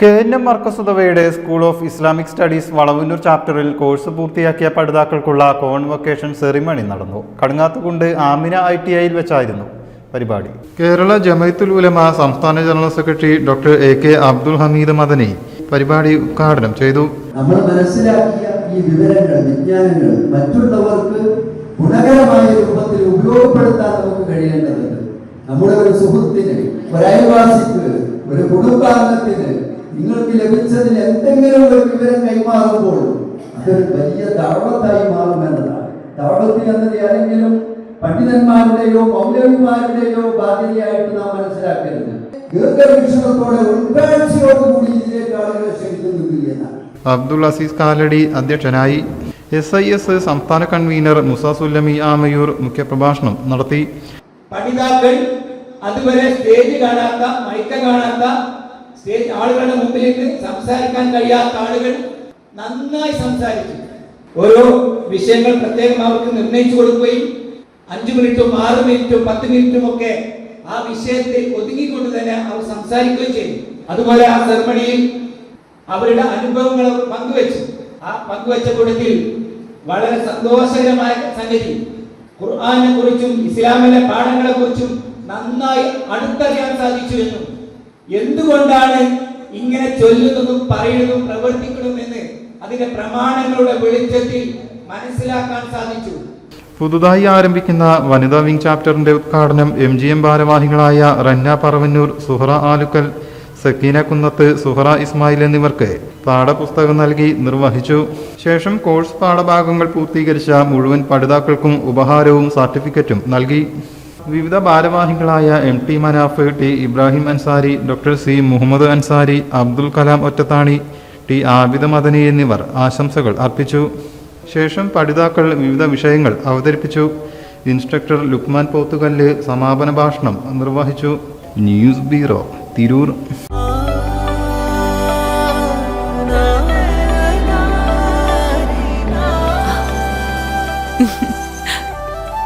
K N M മർക്കസുദവയുടെ school of Islamic studies Valavannur ചാപ്റ്ററിൽ course പൂർത്തിയാക്കിയ പഠിതാക്കൾക്കുള്ള convocation ceremony നടന്നു. Kadungathukundu Amina I T ഐയിൽ വെച്ചായിരുന്നു പരിപാടി. കേരള ജമയത്തുൽ ഉലമ സംസ്ഥാന general secretary doctor A K Abdul Hameed Madani പരിപാടി ഉദ്ഘാടനം ചെയ്തു. നമ്മൾ മനസ്സിലാക്കിയ ഈ വിവരങ്ങൾ വിജ്ഞാനങ്ങൾ മറ്റുള്ളവർക്ക് ഗുണകരമായ രൂപത്തിൽ ഉപയോഗപ്പെടുത്താൻ നമുക്ക് കഴിയേണ്ടതുണ്ട്. നമ്മുടെ ഒരു സുഹൃത്തിന് ഒരു അയൽവാസിക്ക് ഒരു കുടുംബാംഗത്തിന് നിങ്ങൾക്ക് ലഭിച്ചതിൽ എന്തെങ്കിലും ഒരു വിവരം കൈമാറുമ്പോൾ അതൊരു വലിയ ദാവത്തായി മാറും എന്നതാണ്. ദാവത്ത് എന്നത് ആരെങ്കിലും പണ്ഡിതന്മാരുടെയോ മൗലവിമാരുടെയോ ബാധ്യതയായിട്ട് നാം മനസ്സിലാക്കരുത്. ദീർഘവീക്ഷണത്തോടെ ഉൾക്കാഴ്ചയോടുകൂടി ഇതിലേക്ക് ആളുകളെ ക്ഷണിക്കുന്നു എന്നാണ്. അബ്ദുൾ അസീസ് കാലടി അധ്യക്ഷനായി എസ് ഐ എസ് സംസ്ഥാന കൺവീനർ മുസ സുല്ലമി ആമയൂർ മുഖ്യപ്രഭാഷണം നടത്തി. പഠിതാക്കൾ അതുവരെ സ്റ്റേജ് കാണാത്ത മൈക്ക കാണാത്ത സ്റ്റേജ് ആളുകളുടെ മുമ്പിലേക്ക് സംസാരിക്കാൻ കഴിയാത്ത ആളുകൾ നന്നായി സംസാരിച്ചു. ഓരോ വിഷയങ്ങൾ പ്രത്യേകം അവർക്ക് നിർണയിച്ചു കൊടുക്കുകയും അഞ്ചു മിനിറ്റും ആറ് മിനിറ്റും പത്ത് മിനിറ്റും ഒക്കെ ആ വിഷയത്തിൽ ഒതുങ്ങിക്കൊണ്ട് തന്നെ അവർ സംസാരിക്കുകയും ചെയ്തു. അതുപോലെ ആ സെറമണിയിൽ അവരുടെ അനുഭവങ്ങൾ അവർ പങ്കുവെച്ചു. ആ പങ്കുവെച്ച കൂട്ടത്തിൽ വളരെ സന്തോഷകരമായ സംഗതി. ഖുർആാനെ കുറിച്ചും ഇസ്ലാമിലെ പാഠങ്ങളെ കുറിച്ചും നന്നായി അടുത്തറിയാൻ സാധിച്ചു എന്നും എന്തുകൊണ്ടാണ് ഇങ്ങനെ ചൊല്ലുന്നതും പറയുന്നതും പ്രവർത്തിക്കണമെന്ന് അതിന്റെ പ്രമാണങ്ങളുടെ വെളിച്ചത്തിൽ മനസ്സിലാക്കാൻ സാധിച്ചു? പുതുതായി ആരംഭിക്കുന്ന വനിതാ വിംഗ് ചാപ്റ്ററിന്റെ ഉദ്ഘാടനം എം ജി എം ഭാരവാഹികളായ റന്ന പറവന്നൂർ സുഹറ ആലുക്കൽ സക്കീന കുന്നത്ത് സുഹറ ഇസ്മായിൽ എന്നിവർക്ക് പാഠപുസ്തകം നൽകി നിർവഹിച്ചു. ശേഷം കോഴ്സ് പാഠഭാഗങ്ങൾ പൂർത്തീകരിച്ച മുഴുവൻ പഠിതാക്കൾക്കും ഉപഹാരവും സർട്ടിഫിക്കറ്റും നൽകി. വിവിധ ഭാരവാഹികളായ M T Manaf T Ibrahim Ansari doctor C Muhammad Ansari Abdul Kalam Ottathani T Abida Madani എന്നിവർ ആശംസകൾ അർപ്പിച്ചു. ശേഷം പഠിതാക്കൾ വിവിധ വിഷയങ്ങൾ അവതരിപ്പിച്ചു. ഇൻസ്ട്രക്ടർ ലുക്മാൻ പോത്തുകല്ല് സമാപന ഭാഷണം നിർവഹിച്ചു. News bureau Tirur.